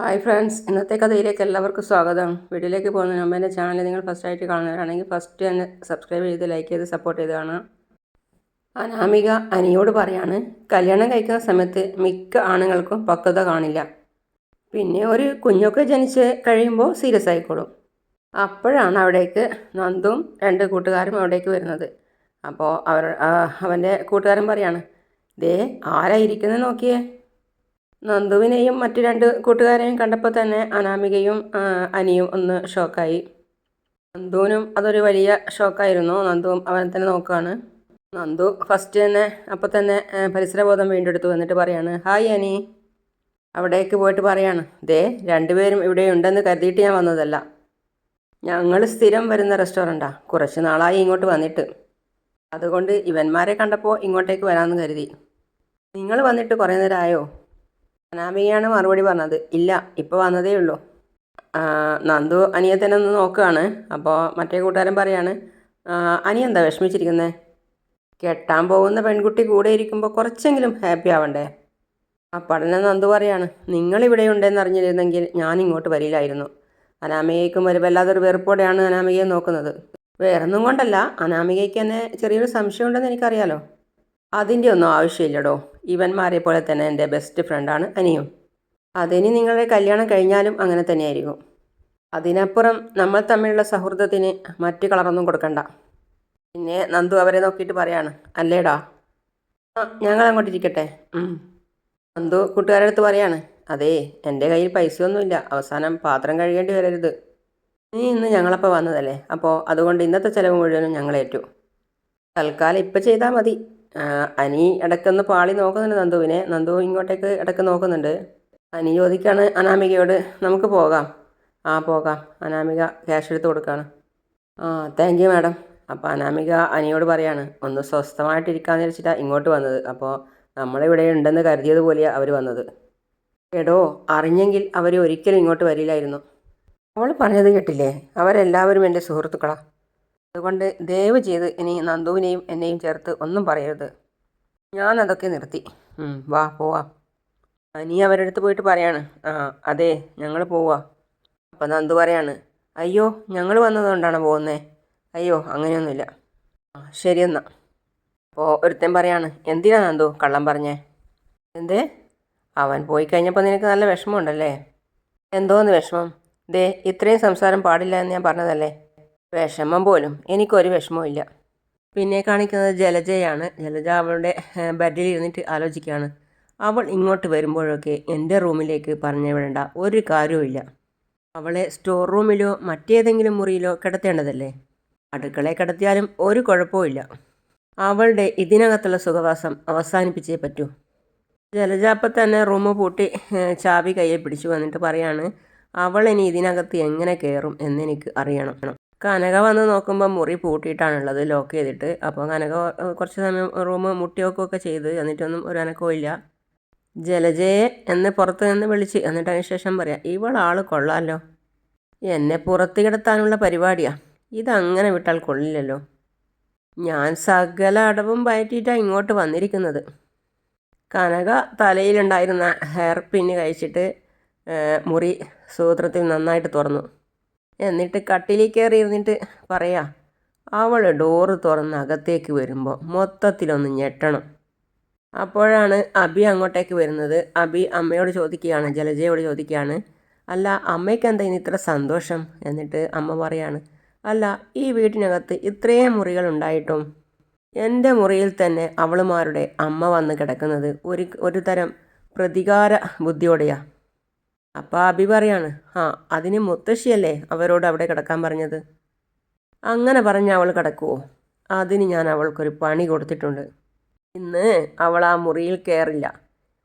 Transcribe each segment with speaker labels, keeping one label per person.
Speaker 1: Hi friends ഇന്നത്തെ കഥയിലേക്ക് എല്ലാവർക്കും സ്വാഗതം. വീഡിയോയിലേക്ക് പോകുന്നതിന് മുമ്പ് എന്റെ ചാനൽ നിങ്ങൾ ഫസ്റ്റ് ആയിട്ട് കാണുന്നവരാണെങ്കിൽ ഫസ്റ്റ് തന്നെ സബ്സ്ക്രൈബ് ചെയ്ത് ലൈക്ക് ചെയ്ത് സപ്പോർട്ട് ചെയ്ത് കാണാം അനാമിക അനിയോട് പറയാണ് കല്യാണം കഴിക്കുന്ന സമയത്ത് മിക്ക ആണുങ്ങൾക്കും പക്വത കാണില്ല. പിന്നെ ഒരു കുഞ്ഞൊക്കെ ജനിച്ച് കഴിയുമ്പോൾ സീരിയസ് ആയിക്കോളും. അപ്പോഴാണ് അവിടേക്ക് നന്ദും രണ്ട് കൂട്ടുകാരും അവിടേക്ക് വരുന്നത്. അപ്പോൾ അവർ അവന്റെ കൂട്ടുകാരൻ പറയാണ് ദേ ആരായിരിക്കുന്നത് നോക്കിയേ? നന്ദുവിനെയും മറ്റു രണ്ട് കൂട്ടുകാരെയും കണ്ടപ്പോൾ തന്നെ അനാമികയും അനിയും ഒന്ന് ഷോക്കായി. നന്ദുവിനും അതൊരു വലിയ ഷോക്കായിരുന്നു. നന്ദുവും അവനെ തന്നെ നോക്കുകയാണ്. നന്ദു ഫസ്റ്റ് തന്നെ അപ്പോൾ തന്നെ പരിസരബോധം വീണ്ടെടുത്തു വന്നിട്ട് പറയാണ് ഹായ് അനി. അവിടേക്ക് പോയിട്ട് പറയാണ് ദേ രണ്ടുപേരും ഇവിടെ ഉണ്ടെന്ന് കരുതിയിട്ട് ഞാൻ വന്നതല്ല. ഞങ്ങൾ സ്ഥിരം വരുന്ന റെസ്റ്റോറന്റാ കുറച്ച് നാളായി ഇങ്ങോട്ട് വന്നിട്ട്. അതുകൊണ്ട് ഇവന്മാരെ കണ്ടപ്പോൾ ഇങ്ങോട്ടേക്ക് വരാമെന്ന് കരുതി. നിങ്ങൾ വന്നിട്ട് കുറേ നേരമായോ അനാമികയാണ് മറുപടി പറഞ്ഞത്. ഇല്ല ഇപ്പോൾ വന്നതേ ഉള്ളൂ. നന്ദു അനിയെ തന്നെ ഒന്ന് നോക്കുകയാണ് അപ്പോൾ മറ്റേ കൂട്ടുകാരൻ പറയാണ് "ആ, അനി എന്താ വിഷമിച്ചിരിക്കുന്നത് കെട്ടാൻ പോകുന്ന പെൺകുട്ടി കൂടെ ഇരിക്കുമ്പോൾ കുറച്ചെങ്കിലും ഹാപ്പി ആവണ്ടേ? ആ പഠനം നന്ദു പറയാണ് നിങ്ങളിവിടെ ഉണ്ടെന്ന് അറിഞ്ഞിരുന്നെങ്കിൽ ഞാൻ ഇങ്ങോട്ട് വരില്ലായിരുന്നു. അനാമികയ്ക്കും ഒരു വല്ലാതൊരു വെറുപ്പോടെയാണ് അനാമികയെ നോക്കുന്നത്. വേറൊന്നും കൊണ്ടല്ല അനാമികയ്ക്ക് തന്നെ ചെറിയൊരു സംശയമുണ്ടെന്ന് എനിക്കറിയാലോ. അതിന്റെ ഒന്നും ആവശ്യമില്ലടോ. ഇവന്മാരെ പോലെ തന്നെ എന്റെ ബെസ്റ്റ് ഫ്രണ്ടാണ് അനിയും. അതിനി നിങ്ങളുടെ കല്യാണം കഴിഞ്ഞാലും അങ്ങനെ തന്നെയായിരിക്കും. അതിനപ്പുറം നമ്മൾ തമ്മിലുള്ള സൗഹൃദത്തിന് മറ്റ് കളറൊന്നും കൊടുക്കണ്ട. പിന്നെ നന്ദു അവരെ നോക്കിയിട്ട് പറയാണ് അല്ലേടാ? ഞങ്ങൾ അങ്ങോട്ട് ഇരിക്കട്ടെ. നന്ദു അടുത്ത് പറയാണ് അതേ എന്റെ കയ്യിൽ പൈസയൊന്നുമില്ല. അവസാനം പാത്രം കഴുകേണ്ടി വരരുത്. നീ ഇന്ന് ഞങ്ങളപ്പോൾ വന്നതല്ലേ? അപ്പോൾ അതുകൊണ്ട് ഇന്നത്തെ ചിലവ് മുഴുവനും ഞങ്ങളേറ്റു. തൽക്കാലം ഇപ്പം ചെയ്താൽ മതി. അനി ഇടയ്ക്കൊന്ന് പാളി നോക്കുന്നുണ്ട് നന്ദുവിനെ. നന്ദു ഇങ്ങോട്ടേക്ക് ഇടയ്ക്ക് നോക്കുന്നുണ്ട്. അനി ചോദിക്കാണ് അനാമികയോട് നമുക്ക് പോകാം. ആ പോകാം. അനാമിക ക്യാഷ് എടുത്ത് കൊടുക്കുകയാണ് ആ താങ്ക് യു മാഡം അപ്പോൾ അനാമിക അനിയോട് പറയാണ് ഒന്ന് സ്വസ്ഥമായിട്ടിരിക്കാന്ന് വെച്ചിട്ടാണ് ഇങ്ങോട്ട് വന്നത്. അപ്പോൾ നമ്മളിവിടെ ഉണ്ടെന്ന് കരുതിയത് പോലെയാണ് അവർ വന്നത്. എടോ അറിഞ്ഞെങ്കിൽ അവർ ഒരിക്കലും ഇങ്ങോട്ട് വരില്ലായിരുന്നു. അവൾ പറഞ്ഞത് കേട്ടില്ലേ? അവരെല്ലാവരും എന്റെ സുഹൃത്തുക്കളാണ് അതുകൊണ്ട് ദയവ് ചെയ്ത് ഇനി നന്ദുവിനെയും എന്നെയും ചേർത്ത് ഒന്നും പറയരുത്. ഞാനതൊക്കെ നിർത്തി. വാ പോവാ. അനി അവരുടെ അടുത്ത് പോയിട്ട് പറയാണ്. ആ അതെ ഞങ്ങൾ പോവാ. അപ്പം നന്ദു പറയാണ് അയ്യോ ഞങ്ങൾ വന്നതുകൊണ്ടാണ് പോകുന്നത് അയ്യോ അങ്ങനെയൊന്നുമില്ല. ശരി എന്നാൽ അപ്പോൾ ഒരുത്തൻ പറയാണ് എന്തിനാ നന്ദു കള്ളം പറഞ്ഞേ? എന്തേ? അവൻ പോയി കഴിഞ്ഞപ്പോൾ നിനക്ക് നല്ല വിഷമമുണ്ടല്ലേ? എന്തോന്ന് വിഷമം? ദേ ഇത്രയും സംസാരം പാടില്ല എന്ന് ഞാൻ പറഞ്ഞതല്ലേ? വിഷമം പോലും. എനിക്കൊരു വിഷമവും പിന്നെ കാണിക്കുന്നത് ജലജയാണ്. ജലജ അവളുടെ ബെഡിലിരുന്നിട്ട് ആലോചിക്കുകയാണ്. അവൾ ഇങ്ങോട്ട് വരുമ്പോഴൊക്കെ എന്റെ റൂമിലേക്ക് പറഞ്ഞു വിടേണ്ട. ഒരു കാര്യവുമില്ല അവളെ സ്റ്റോർ റൂമിലോ മറ്റേതെങ്കിലും മുറിയിലോ കിടത്തേണ്ടതല്ലേ? അടുക്കളയിൽ കിടത്തിയാലും ഒരു കുഴപ്പവുമില്ല അവളുടെ ഇതിനകത്തുള്ള സുഖവാസം അവസാനിപ്പിച്ചേ പറ്റൂ. ജലജ അപ്പം തന്നെ റൂം പൂട്ടി ചാവി കയ്യിൽ പിടിച്ചു വന്നിട്ട് പറയാണ് അവൾ ഇനി ഇതിനകത്ത് എങ്ങനെ കയറും എന്നെനിക്ക് അറിയണം. കനക വന്ന് നോക്കുമ്പോൾ മുറി പൂട്ടിയിട്ടാണുള്ളത് ലോക്ക് ചെയ്തിട്ട്. അപ്പോൾ കനക കുറച്ച് സമയം റൂം മുട്ടി വെക്കുകയൊക്കെ ചെയ്ത്. എന്നിട്ടൊന്നും ഒരു അനക്കവും ഇല്ല. ജലജയെ എന്ന് പുറത്ത് നിന്ന് വിളിച്ച്. എന്നിട്ട് അതിന് ശേഷം പറയാം ഇവളാൾ കൊള്ളാമല്ലോ എന്നെ പുറത്ത് കിടത്താനുള്ള പരിപാടിയാണ് ഇതങ്ങനെ വിട്ടാൽ കൊള്ളില്ലല്ലോ. ഞാൻ സകല അടവും പയറ്റിയിട്ടാണ് ഇങ്ങോട്ട് വന്നിരിക്കുന്നത്. കനക തലയിലുണ്ടായിരുന്ന ഹെയർ പിന്ന് കഴിച്ചിട്ട് മുറി സൂത്രത്തിൽ നന്നായിട്ട് തുറന്നു. എന്നിട്ട് കട്ടിലിൽ കയറി ഇരുന്നിട്ട് പറയാ അവൾ ഡോറ് തുറന്ന് അകത്തേക്ക് വരുമ്പോൾ മൊത്തത്തിലൊന്ന് ഞെട്ടണം. അപ്പോഴാണ് അബി അങ്ങോട്ടേക്ക് വരുന്നത്. അബി അമ്മയോട് ചോദിക്കുകയാണ് ജലജയോട് ചോദിക്കുകയാണ് അല്ല അമ്മയ്ക്ക് എന്താ ഇനി ഇത്ര സന്തോഷം? എന്നിട്ട് അമ്മ പറയാണ് അല്ല ഈ വീട്ടിനകത്ത് ഇത്രയും മുറികൾ ഉണ്ടായിട്ടും എന്റെ മുറിയിൽ തന്നെ അവളുമാരുടെ അമ്മ വന്ന് കിടക്കുന്നത് ഒരു ഒരു തരം പ്രതികാര ബുദ്ധിയോടെയാ. അപ്പോൾ അബി പറയാണ് ആ അതിന് മുത്തശ്ശിയല്ലേ അവരോട് അവിടെ കിടക്കാൻ പറഞ്ഞത്? അങ്ങനെ പറഞ്ഞ് അവൾ കിടക്കുമോ അതിന് ഞാൻ അവൾക്കൊരു പണി കൊടുത്തിട്ടുണ്ട്. ഇന്ന് അവൾ ആ മുറിയിൽ കയറില്ല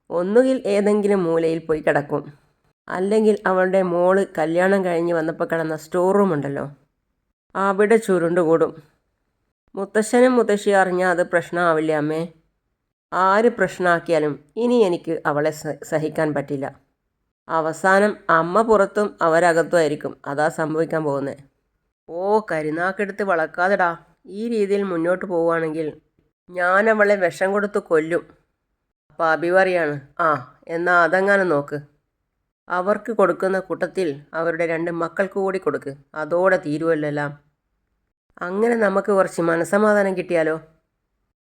Speaker 1: ഒന്നുകിൽ ഏതെങ്കിലും മൂലയിൽ പോയി കിടക്കും. അല്ലെങ്കിൽ അവളുടെ മോൾ കല്യാണം കഴിഞ്ഞ് വന്നപ്പോൾ കിടന്ന സ്റ്റോർ റൂം ഉണ്ടല്ലോ. അവിടെ ചുരുണ്ടുകൂടും മുത്തശ്ശനും മുത്തശ്ശിയും അറിഞ്ഞാൽ അത് പ്രശ്നമാവില്ല അമ്മേ? ആര് പ്രശ്നമാക്കിയാലും ഇനി എനിക്ക് അവളെ സഹിക്കാൻ പറ്റില്ല. അവസാനം അമ്മ പുറത്തും അവരകത്തും ആയിരിക്കും. അതാ സംഭവിക്കാൻ പോകുന്നത് ഓ കരുനാക്കെടുത്ത് വളക്കാതെടാ. ഈ രീതിയിൽ മുന്നോട്ട് പോവുകയാണെങ്കിൽ ഞാൻ അവളെ വിഷം കൊടുത്ത് കൊല്ലും. അപ്പോൾ അബി ആ എന്നാൽ അതങ്ങാനും നോക്ക്. അവർക്ക് കൊടുക്കുന്ന കൂട്ടത്തിൽ അവരുടെ രണ്ട് മക്കൾക്ക് കൂടി കൊടുക്ക്. അതോടെ തീരുമല്ലോ എല്ലാം അങ്ങനെ നമുക്ക് കുറച്ച് മനസമാധാനം കിട്ടിയാലോ?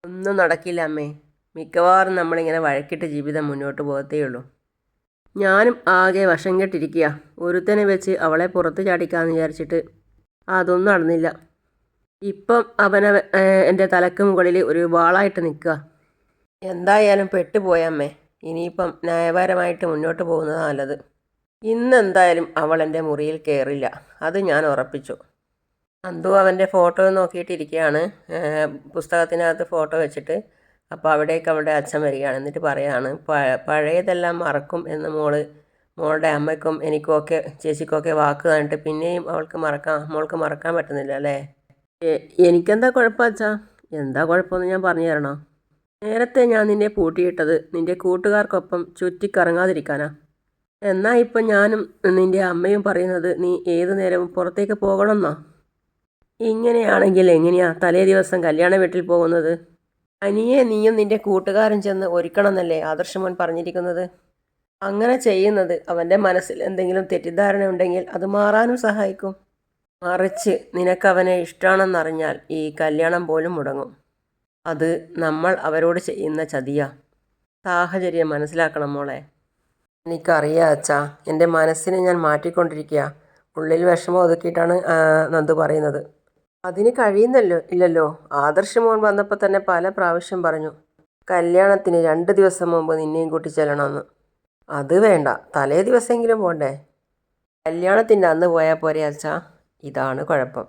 Speaker 1: ഒന്നും നടക്കില്ല അമ്മേ. മിക്കവാറും നമ്മളിങ്ങനെ വഴക്കിട്ട് ജീവിതം മുന്നോട്ട് പോകത്തേയുള്ളൂ. ഞാനും ആകെ വശം കെട്ടിരിക്കുക ഒരുത്തനെ വെച്ച് അവളെ പുറത്ത് ചാടിക്കാമെന്ന് വിചാരിച്ചിട്ട് അതൊന്നും നടന്നില്ല. ഇപ്പം അവനെ എന്റെ തലക്ക് മുകളിൽ ഒരു വാളായിട്ട് നിൽക്കുക. എന്തായാലും പെട്ടുപോയമ്മേ ഇനിയിപ്പം ന്യായപരമായിട്ട് മുന്നോട്ട് പോകുന്നതാണ് നല്ലത്. ഇന്നെന്തായാലും അവൾ എന്റെ മുറിയിൽ കയറില്ല അത് ഞാൻ ഉറപ്പിച്ചു. അന്തു അവന്റെ ഫോട്ടോ നോക്കിയിട്ടിരിക്കുകയാണ് പുസ്തകത്തിനകത്ത് ഫോട്ടോ വെച്ചിട്ട് അപ്പോൾ അവിടേക്ക് അവളുടെ അച്ഛൻ വരികയാണ്. എന്നിട്ട് പറയാണ് "പ- പഴയതെല്ലാം മറക്കും എന്ന് മോൾ മോളുടെ അമ്മയ്ക്കും എനിക്കുമൊക്കെ ചേച്ചിക്കൊക്കെ വാക്ക് തന്നിട്ട് പിന്നെയും അവൾക്ക് മറക്കാൻ മോൾക്ക് മറക്കാൻ പറ്റുന്നില്ല അല്ലേ? എനിക്കെന്താ കുഴപ്പം അച്ഛാ? എന്താ കുഴപ്പമെന്ന് ഞാൻ പറഞ്ഞു തരണോ? നേരത്തെ ഞാൻ നിന്നെ പൂട്ടിയിട്ടത് നിന്റെ കൂട്ടുകാർക്കൊപ്പം ചുറ്റിക്കറങ്ങാതിരിക്കാനാ. എന്നാൽ ഇപ്പം ഞാനും നിന്റെ അമ്മയും പറയുന്നത് നീ ഏതു നേരവും പുറത്തേക്ക് പോകണമെന്നോ? ഇങ്ങനെയാണെങ്കിൽ എങ്ങനെയാ? തലേ ദിവസം കല്യാണ വീട്ടിൽ പോകുന്നത്? അനിയെ നീയും നിന്റെ കൂട്ടുകാരൻ ചെന്ന് ഒരുക്കണമെന്നല്ലേ ആദർശമോൻ പറഞ്ഞിരിക്കുന്നത്? അങ്ങനെ ചെയ്യുന്നത് അവന്റെ മനസ്സിൽ എന്തെങ്കിലും തെറ്റിദ്ധാരണ ഉണ്ടെങ്കിൽ അത് മാറാനും സഹായിക്കും. മറിച്ച് നിനക്കവനെ ഇഷ്ടമാണെന്നറിഞ്ഞാൽ ഈ കല്യാണം പോലും മുടങ്ങും. അത് നമ്മൾ അവരോട് ചെയ്യുന്ന ചതിയാ. സാഹചര്യം മനസ്സിലാക്കണം മോളെ. എനിക്കറിയാം അച്ഛാ എന്റെ മനസ്സിനെ ഞാൻ മാറ്റിക്കൊണ്ടിരിക്കുക ഉള്ളിൽ വിഷമം ഒതുക്കിയിട്ടാണ് നന്ദു പറയുന്നത്. അതിന് കഴിയുന്നല്ലോ ഇല്ലല്ലോ. ആദർശമോൻ വന്നപ്പോൾ തന്നെ പല പ്രാവശ്യം പറഞ്ഞു കല്യാണത്തിന് രണ്ട് ദിവസം മുമ്പ് നിന്നെയും കൂട്ടി ചെല്ലണമെന്ന് അത് വേണ്ട. തലേ ദിവസമെങ്കിലും പോണ്ടേ. കല്യാണത്തിന്റെ അന്ന് പോയാൽ പോരെ അച്ഛാ. ഇതാണ് കുഴപ്പം.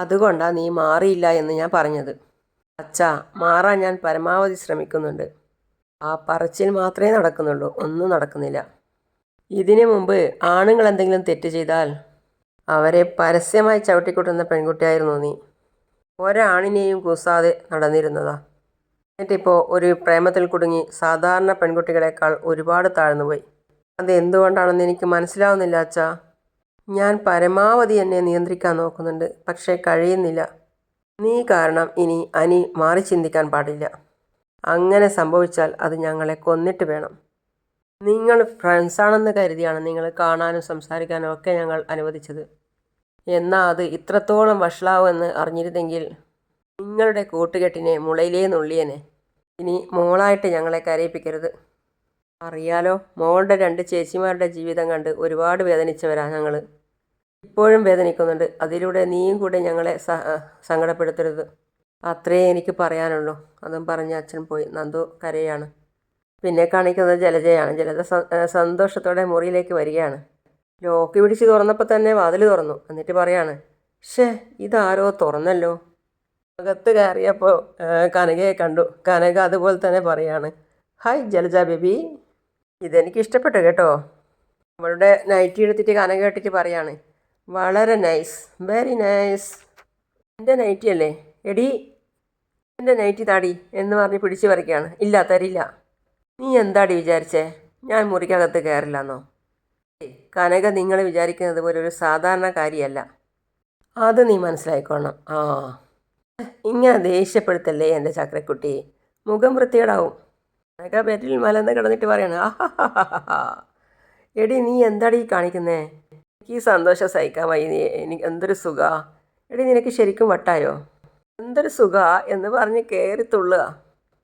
Speaker 1: അതുകൊണ്ടാണ് നീ മാറിയില്ല എന്ന് ഞാൻ പറഞ്ഞത്. അച്ഛാ മാറാൻ ഞാൻ പരമാവധി ശ്രമിക്കുന്നുണ്ട്. ആ പറച്ചിൽ മാത്രമേ നടക്കുന്നുള്ളൂ. ഒന്നും നടക്കുന്നില്ല. ഇതിനു മുമ്പ് ആണുങ്ങൾ എന്തെങ്കിലും തെറ്റ് ചെയ്താൽ അവരെ പരസ്യമായി ചവിട്ടിക്കൂട്ടുന്ന പെൺകുട്ടിയായിരുന്നു നീ. ഒരാണിനെയും കൂസാതെ നടന്നിരുന്നതാ. എന്നിട്ടിപ്പോൾ ഒരു പ്രേമത്തിൽ കുടുങ്ങി സാധാരണ പെൺകുട്ടികളെക്കാൾ ഒരുപാട് താഴ്ന്നുപോയി. അത് എന്തുകൊണ്ടാണെന്ന് എനിക്ക് മനസ്സിലാവുന്നില്ല അച്ഛാ. ഞാൻ പരമാവധി എന്നെ നിയന്ത്രിക്കാൻ നോക്കുന്നുണ്ട് പക്ഷേ കഴിയുന്നില്ല. നീ കാരണം ഇനി അനി മാറി ചിന്തിക്കാൻ പാടില്ല. അങ്ങനെ സംഭവിച്ചാൽ അത് ഞങ്ങളെ കൊന്നിട്ട് വേണം. നിങ്ങൾ ഫ്രണ്ട്സാണെന്ന് കരുതിയാണ് നിങ്ങൾ കാണാനും സംസാരിക്കാനും ഒക്കെ ഞങ്ങൾ അനുവദിച്ചത്. എന്നാൽ അത് ഇത്രത്തോളം വഷളാവുമെന്ന് അറിഞ്ഞിരുന്നെങ്കിൽ നിങ്ങളുടെ കൂട്ടുകെട്ടിനെ മുളയിലേ നുള്ളിയനെ ഇനി മോളായിട്ട് ഞങ്ങളെ കരയിപ്പിക്കരുത്. അറിയാലോ മോളുടെ രണ്ട് ചേച്ചിമാരുടെ ജീവിതം കണ്ട് ഒരുപാട് വേദനിച്ചവരാണ് ഞങ്ങൾ ഇപ്പോഴും വേദനിക്കുന്നുണ്ട്. അതിലൂടെ നീയും കൂടെ ഞങ്ങളെ സങ്കടപ്പെടുത്തരുത്. അത്രേ എനിക്ക് പറയാനുള്ളൂ. അതും പറഞ്ഞ് അച്ഛൻ പോയി. നന്ദു കരയാണ്. പിന്നെ കാണിക്കുന്നത് ജലജയാണ്. ജലജ സന്തോഷത്തോടെ മുറിയിലേക്ക് വരികയാണ്. ലോക്ക് പിടിച്ച് തുറന്നപ്പോൾ തന്നെ വാതിൽ തുറന്നു. എന്നിട്ട് പറയാണ് ഷേ ഇതാരോ തുറന്നല്ലോ? അകത്ത് കയറിയപ്പോൾ കനകയെ കണ്ടു. കനക അതുപോലെ തന്നെ പറയാണ് ഹായ് ജലജ ബേബി. ഇതെനിക്ക് ഇഷ്ടപ്പെട്ടു കേട്ടോ. അവളുടെ നൈറ്റി എടുത്തിട്ട് കനക കേട്ടിട്ട് പറയാണ് വളരെ നൈസ് വെരി നൈസ്. എന്റെ നൈറ്റി അല്ലേ എടി എന്റെ നൈറ്റി താടി എന്ന് പറഞ്ഞ് പിടിച്ചു പറിക്കുകയാണ് ഇല്ല തരില്ല. നീ എന്താടി വിചാരിച്ചേ? ഞാൻ മുറിക്കകത്ത് കയറില്ലെന്നോ കനക നിങ്ങൾ വിചാരിക്കുന്നത് പോലെ ഒരു സാധാരണ കാര്യമല്ല അത് നീ മനസ്സിലായിക്കോണം. ആ. ഇങ്ങനെ ദേഷ്യപ്പെടുത്തല്ലേ എന്റെ ചക്രക്കുട്ടി? മുഖം വൃത്തികേടാവും. കനക ബെറ്റിൽ മലന്ന് കിടന്നിട്ട് പറയണ എടി നീ എന്താടി കാണിക്കുന്നേ? എനിക്ക് ഈ സന്തോഷം സഹിക്കാൻ നീ എനിക്ക് എന്തൊരു സുഖ. എടി നിനക്ക് ശരിക്കും വട്ടായോ? എന്തൊരു സുഖ എന്ന് പറഞ്ഞ് കയറി തുള്ളുക.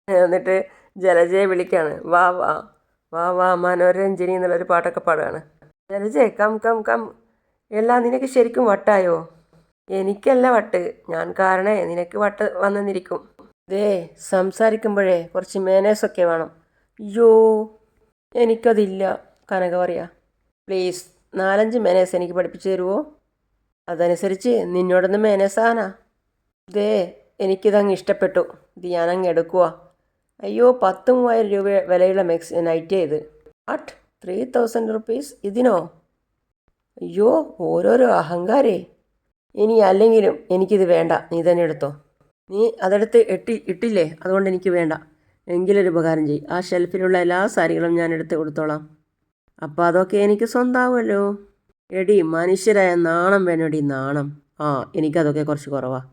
Speaker 1: എന്നിട്ട് ജലജയെ വിളിക്കുകയാണ് വാ വാ. വാ വാ മനോരഞ്ജനി എന്നുള്ളൊരു പാട്ടൊക്കെ പാടുകയാണ് ജലജയെ കം കം കം. എല്ലാം നിനക്ക് ശരിക്കും വട്ടായോ? എനിക്കല്ല വട്ട്. ഞാൻ കാരണേ നിനക്ക് വട്ട് വന്നെന്നിരിക്കും. ദേ സംസാരിക്കുമ്പോഴേ കുറച്ച് മേനേഴ്സൊക്കെ വേണം. അയ്യോ എനിക്കതില്ല. കനക പറയാ പ്ലീസ് നാലഞ്ച് മേനേഴ്സ് എനിക്ക് പഠിപ്പിച്ചു തരുമോ അതനുസരിച്ച് നിന്നോടൊന്ന് മേനേഴ്സാനാ ദേ എനിക്കിതങ്ങ് ഇഷ്ടപ്പെട്ടു. ഇത് ഞാനങ്ങ് എടുക്കുക അയ്യോ പത്ത് മൂവായിരം രൂപ വിലയുള്ള മെക്സ് നൈറ്റ് ഇത്. വാട്ട് ത്രീ തൗസൻഡ് റുപ്പീസ് ഇതിനോ? അയ്യോ ഓരോരോ അഹങ്കാരേ. ഇനി അല്ലെങ്കിലും എനിക്കിത് വേണ്ട. നീ തന്നെ എടുത്തോ. നീ അതെടുത്ത് ഇട്ടി ഇട്ടില്ലേ? അതുകൊണ്ട് എനിക്ക് വേണ്ട. എങ്കിലൊരു ഉപകാരം ചെയ്യും. ആ ഷെൽഫിലുള്ള എല്ലാ സാരികളും ഞാൻ എടുത്ത് കൊടുത്തോളാം. അപ്പോൾ അതൊക്കെ എനിക്ക് സ്വന്തമാവുമല്ലോ എടി മനുഷ്യരായ നാണം വേണോടി നാണം. ആ എനിക്കതൊക്കെ കുറച്ച് കുറവാ.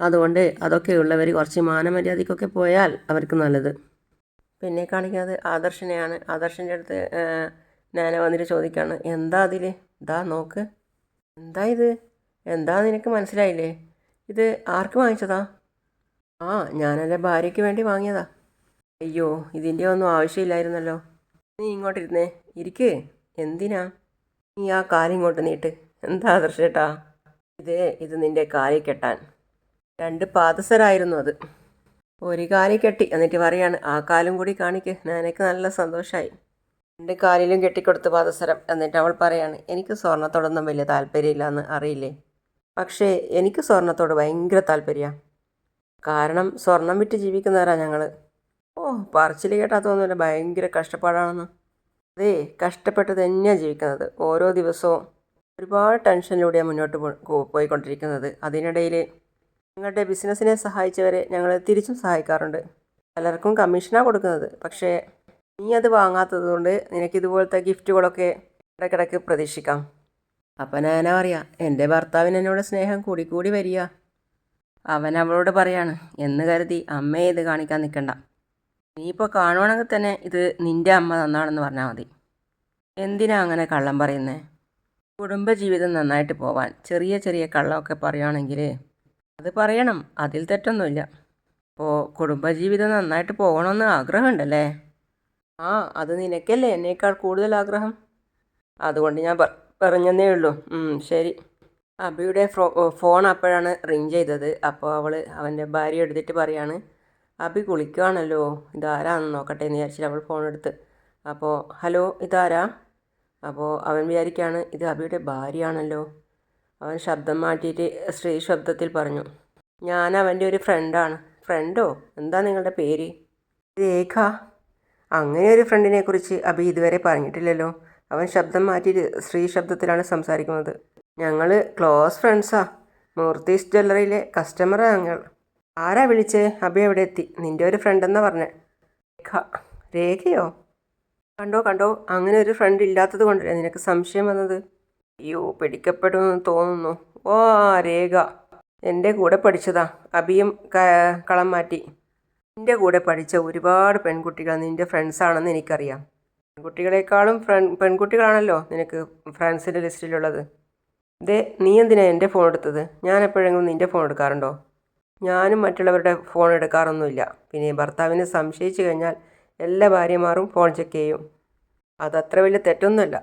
Speaker 1: അതുകൊണ്ട് അതൊക്കെ ഉള്ളവർ കുറച്ച് മാനമര്യാദയ്ക്കൊക്കെ പോയാൽ അവർക്ക് നല്ലത്. പിന്നെ കാണിക്കുന്നത് ആദർശനെയാണ്. ആദർശന്റെ അടുത്ത് നാന വന്നിട്ട് ചോദിക്കുകയാണ് എന്താ അതിൽ ഇതാ നോക്ക്. എന്താ ഇത്? എന്താ നിനക്ക് മനസ്സിലായില്ലേ? ഇത് ആർക്ക് വാങ്ങിച്ചതാ? ആ ഞാനെന്റെ ഭാര്യയ്ക്ക് വേണ്ടി വാങ്ങിയതാ. അയ്യോ ഇതിന്റെ ഒന്നും ആവശ്യമില്ലായിരുന്നല്ലോ. നീ ഇങ്ങോട്ടിരുന്നേ. ഇരിക്കേ. എന്തിനാ? നീ ആ കാലിങ്ങോട്ട് നീട്ട്. എന്താ ആദർശേട്ടാ? ഇതേ ഇത് നിന്റെ കാലിൽ കെട്ടാൻ. രണ്ട് പാദസരായിരുന്നു അത്. ഒരു കാലി കെട്ടി. എന്നിട്ട് പറയാണ് ആ കാലും കൂടി കാണിക്ക്. എനിക്ക് നല്ല സന്തോഷമായി രണ്ട് കാലിലും കെട്ടിക്കൊടുത്ത് പാദസരം. എന്നിട്ട് അവൾ പറയാണ് എനിക്ക് സ്വർണത്തോടൊന്നും വലിയ താല്പര്യമില്ല എന്ന് അറിയില്ലേ? പക്ഷേ എനിക്ക് സ്വർണത്തോട് ഭയങ്കര താല്പര്യമാണ് കാരണം സ്വർണം വിറ്റ് ജീവിക്കുന്നവരാ ഞങ്ങൾ ഓ പറച്ചിൽ കേട്ടാ തോന്നുന്നില്ല. ഭയങ്കര കഷ്ടപ്പാടാണെന്ന്. അതേ കഷ്ടപ്പെട്ട് തന്നെയാണ് ജീവിക്കുന്നത്. ഓരോ ദിവസവും ഒരുപാട് ടെൻഷനിലൂടെയാണ് മുന്നോട്ട് പോയിക്കൊണ്ടിരിക്കുന്നത്. അതിനിടയിൽ ഞങ്ങളുടെ ബിസിനസ്സിനെ സഹായിച്ചവരെ ഞങ്ങൾ തിരിച്ചും സഹായിക്കാറുണ്ട്. പലർക്കും കമ്മീഷനാണ് കൊടുക്കുന്നത്. പക്ഷേ നീ അത് വാങ്ങാത്തത് കൊണ്ട് നിനക്ക് ഇതുപോലത്തെ ഗിഫ്റ്റുകളൊക്കെ ഇടയ്ക്കിടയ്ക്ക് പ്രതീക്ഷിക്കാം. അപ്പം ഞാൻ അറിയാം എന്റെ ഭർത്താവിന് എന്നോട് സ്നേഹം കൂടിക്കൂടി കൂടി വരിക. അവൻ അവളോട് പറയാണ് എന്ന് കരുതി അമ്മയെ ഇത് കാണിക്കാൻ നിൽക്കണ്ട നീ ഇപ്പോൾ കാണുവാണെങ്കിൽ തന്നെ ഇത് നിന്റെ അമ്മ നന്നാണെന്ന് പറഞ്ഞാൽ മതി. എന്തിനാ അങ്ങനെ കള്ളം പറയുന്നത് കുടുംബജീവിതം നന്നായിട്ട് പോവാൻ ചെറിയ ചെറിയ കള്ളമൊക്കെ പറയുകയാണെങ്കിൽ അത് പറയണം. അതിൽ തെറ്റൊന്നുമില്ല. അപ്പോൾ കുടുംബജീവിതം നന്നായിട്ട് പോകണമെന്ന് ആഗ്രഹമുണ്ടല്ലേ? ആ അത് നിനക്കല്ലേ എന്നേക്കാൾ കൂടുതൽ ആഗ്രഹം? അതുകൊണ്ട് ഞാൻ പറഞ്ഞതേ ഉള്ളൂ. ശരി. അബിയുടെ ഫോൺ അപ്പോഴാണ് റിങ് ചെയ്തത്. അപ്പോൾ അവൾ അവന്റെ ഭാര്യ എടുത്തിട്ട് പറയാണ് അബി കുളിക്കുകയാണല്ലോ ഇതാരാന്ന് നോക്കട്ടെ എന്ന് വിചാരിച്ചിട്ട് അവൾ ഫോൺ എടുത്ത്. അപ്പോൾ ഹലോ ഇതാരാ? അപ്പോൾ അവൻ വിചാരിക്കുകയാണ് ഇത് അബിയുടെ ഭാര്യയാണല്ലോ. അവൻ ശബ്ദം മാറ്റിയിട്ട് സ്ത്രീ ശബ്ദത്തിൽ പറഞ്ഞു ഞാൻ അവന്റെ ഒരു ഫ്രണ്ടാണ്. ഫ്രണ്ടോ? എന്താ നിങ്ങളുടെ പേര്? രേഖ. അങ്ങനെ ഒരു ഫ്രണ്ടിനെ കുറിച്ച് അബി ഇതുവരെ പറഞ്ഞിട്ടില്ലല്ലോ. അവൻ ശബ്ദം മാറ്റിയിട്ട് സ്ത്രീ ശബ്ദത്തിലാണ് സംസാരിക്കുന്നത്. ഞങ്ങൾ ക്ലോസ് ഫ്രണ്ട്സാ. മൂർത്തീസ് ജ്വല്ലറിയിലെ കസ്റ്റമറാ ഞങ്ങൾ. ആരാ വിളിച്ചേ? അബി എവിടെ എത്തി? നിന്റെ ഒരു ഫ്രണ്ടെന്നാ പറഞ്ഞേ. രേഖ. രേഖയോ? കണ്ടോ കണ്ടോ. അങ്ങനെ ഒരു ഫ്രണ്ട് ഇല്ലാത്തത് കൊണ്ടല്ലേ നിനക്ക് സംശയം വന്നത്? അയ്യോ പിടിക്കപ്പെടുമെന്ന് തോന്നുന്നു. ഓ രേഖ. എന്റെ കൂടെ പഠിച്ചതാ. അബിയും കളം മാറ്റി. നിന്റെ കൂടെ പഠിച്ച ഒരുപാട് പെൺകുട്ടികൾ നിന്റെ ഫ്രണ്ട്സാണെന്ന് എനിക്കറിയാം. പെൺകുട്ടികളെക്കാളും പെൺകുട്ടികളാണല്ലോ നിനക്ക് ഫ്രണ്ട്സിന്റെ ലിസ്റ്റിലുള്ളത് ദേ നീ എന്തിനാ എന്റെ ഫോൺ എടുത്തത്? ഞാൻ എപ്പോഴെങ്കിലും നിന്റെ ഫോൺ എടുക്കാറുണ്ടോ? ഞാനും മറ്റുള്ളവരുടെ ഫോൺ എടുക്കാറൊന്നുമില്ല. പിന്നെ ഭർത്താവിനെ സംശയിച്ചു കഴിഞ്ഞാൽ എല്ലാ ഭാര്യമാരും ഫോൺ ചെക്ക് ചെയ്യും. അതത്ര വലിയ തെറ്റൊന്നുമല്ല.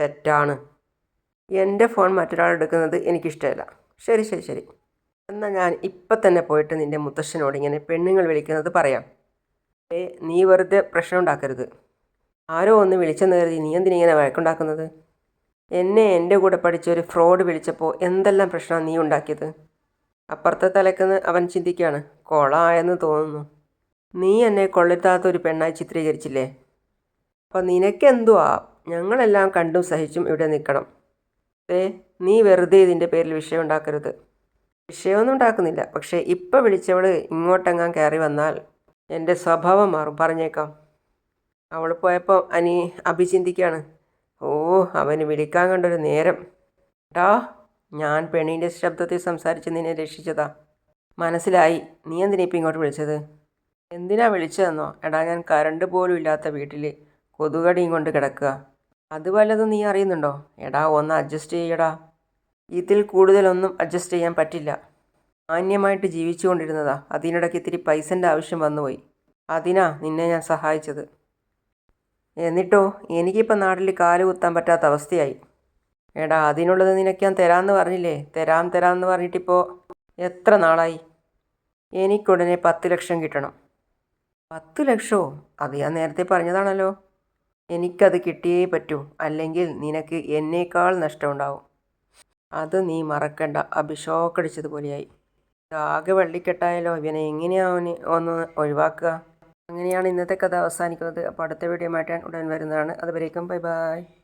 Speaker 1: തെറ്റാണ്. എന്റെ ഫോൺ മറ്റൊരാൾ എടുക്കുന്നത് എനിക്കിഷ്ടമല്ല. ശരി ശരി ശരി. എന്നാൽ ഞാൻ ഇപ്പം തന്നെ പോയിട്ട് നിന്റെ മുത്തശ്ശനോട് ഇങ്ങനെ പെണ്ണുങ്ങൾ വിളിക്കുന്നത് പറയാം. ഏ നീ വെറുതെ പ്രശ്നം ഉണ്ടാക്കരുത്. ആരോ ഒന്ന് വിളിച്ചെന്ന് കരുതി നീ എന്തിനിങ്ങനെ വഴക്കുണ്ടാക്കുന്നത്? എന്നെ എന്റെ കൂടെ പഠിച്ച ഒരു ഫ്രോഡ് വിളിച്ചപ്പോൾ എന്തെല്ലാം പ്രശ്നമാണ് നീ ഉണ്ടാക്കിയത്? അപ്പുറത്തെ തലക്കെന്ന് അവൻ ചിന്തിക്കുകയാണ്. കൊളായെന്ന് തോന്നുന്നു. നീ എന്നെ കൊള്ളരുതാത്ത ഒരു പെണ്ണായി ചിത്രീകരിച്ചില്ലേ? അപ്പം നിനക്കെന്തുവാ? ഞങ്ങളെല്ലാം കണ്ടും സഹിച്ചും ഇവിടെ നിൽക്കണം. ഏ നീ വെറുതെ ഇതിന്റെ പേരിൽ വിഷയം ഉണ്ടാക്കരുത്. വിഷയമൊന്നും ഉണ്ടാക്കുന്നില്ല. പക്ഷേ ഇപ്പം വിളിച്ചവൾ ഇങ്ങോട്ടെങ്ങാൻ കയറി വന്നാൽ എന്റെ സ്വഭാവം മാറും. പറഞ്ഞേക്കാം. അവൾ പോയപ്പോൾ അനി അഭിചിന്തിക്കുകയാണ് ഓ അവന് വിളിക്കാൻ കണ്ടൊരു നേരം. ടാ ഞാൻ പെണ്ണിന്റെ ശബ്ദത്തിൽ സംസാരിച്ച് നിന്നെ രക്ഷിച്ചതാ. മനസ്സിലായി. നീ എന്തിനാ ഇപ്പം ഇങ്ങോട്ട് വിളിച്ചത്? എന്തിനാ വിളിച്ചതെന്നോ? എടാ ഞാൻ കറണ്ട് പോലും ഇല്ലാത്ത വീട്ടിൽ കൊതുകടിയും കൊണ്ട് കിടക്കുക. അത് വല്ലതും നീ അറിയുന്നുണ്ടോ? എടാ ഒന്ന് അഡ്ജസ്റ്റ് ചെയ്യടാ. ഇതിൽ കൂടുതലൊന്നും അഡ്ജസ്റ്റ് ചെയ്യാൻ പറ്റില്ല. മാന്യമായിട്ട് ജീവിച്ചു കൊണ്ടിരുന്നതാ അതിനിടയ്ക്ക് ഇത്തിരി പൈസന്റെ ആവശ്യം വന്നുപോയി. അതിനാ നിന്നെ ഞാൻ സഹായിച്ചത്. എന്നിട്ടോ എനിക്കിപ്പോൾ നാട്ടിൽ കാൽ കുത്താൻ പറ്റാത്ത അവസ്ഥയായി. എടാ അതിനുള്ളത് നിനക്ക് ഞാൻ തരാമെന്ന് പറഞ്ഞില്ലേ? തരാം തരാം തരാമെന്ന് പറഞ്ഞിട്ടിപ്പോൾ എത്ര നാളായി? എനിക്കുടനെ പത്ത് ലക്ഷം കിട്ടണം. പത്ത് ലക്ഷമോ അത് ഞാൻ നേരത്തെ പറഞ്ഞതാണല്ലോ. എനിക്കത് കിട്ടിയേ പറ്റൂ. അല്ലെങ്കിൽ നിനക്ക് എന്നേക്കാൾ നഷ്ടമുണ്ടാവും. അത് നീ മറക്കണ്ട. അഭിഷോക്കടിച്ചതുപോലെയായി ആകെ വള്ളിക്കെട്ടായാലോ ഇവനെ എങ്ങനെയാ അവന് ഒന്ന് ഒഴിവാക്കുക? അങ്ങനെയാണ് ഇന്നത്തെ കഥ അവസാനിക്കുന്നത്. അപ്പോൾ അടുത്ത വീഡിയോ മാറ്റാൻ ഉടൻ വരുന്നതാണ്. അതുവരേക്കും ബൈ ബൈ.